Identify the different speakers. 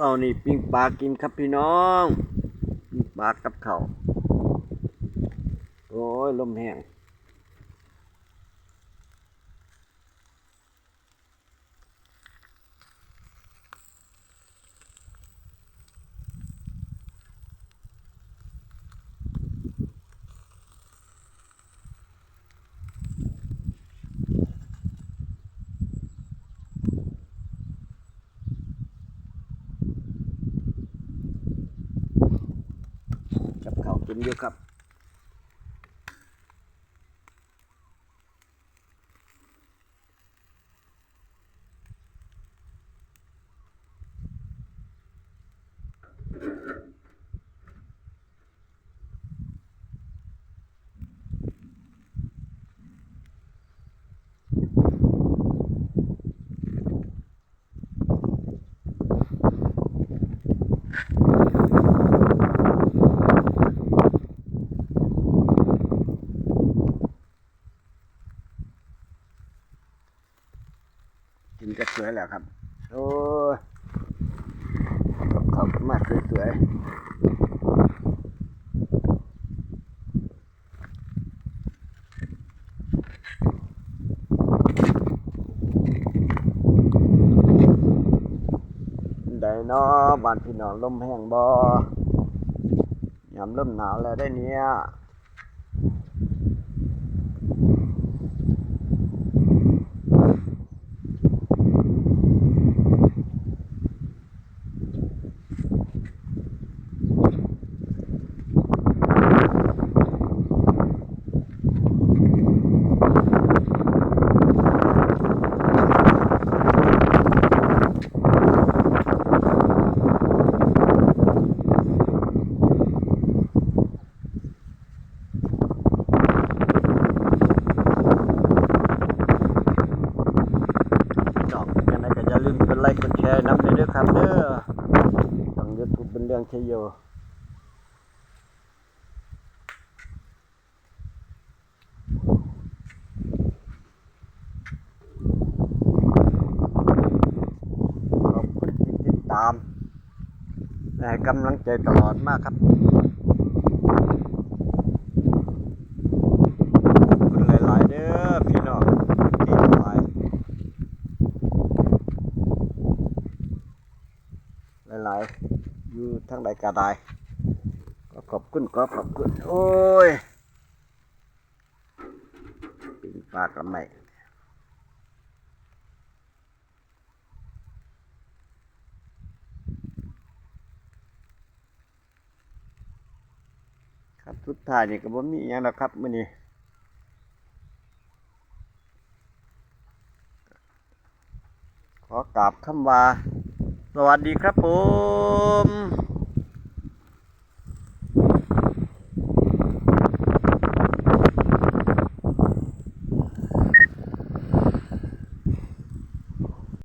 Speaker 1: เท่านี้ปิ้งปลากินครับพี่น้องปิ้งปลากับเขาโอ้ยลมแห้ง กับข้าวกินอยู่ครับ กินก็สวยแล้วครับ โอ้ยกับข้ากสวยได้เนาะบ้านพี่น้องลมแห้งบ่ยามเริ่มหนาวแล้วได้เนี่ย จอกยังไงก็อย่า ลืมกดไลค์กดแชร์นำด้วยเด้อครับเด้อทางยูทูบเป็นเรื่องเชยโยขอบคุณที่ติดตามและให้กำลังใจตลอดมากครับ ขอบคุณหลาย ๆ เด้อพี่น้องที่หลาย หลายอยู่ทั้งใดกาได้ก็ขอบคุณก็ขอบคุณโอ้ยปิงปลากระไม่ครับสุดท้ายนี่ก็บ่มีอหยังแล้วครับมื้อนี้ขอกราบคำว่า วัสดีครับผม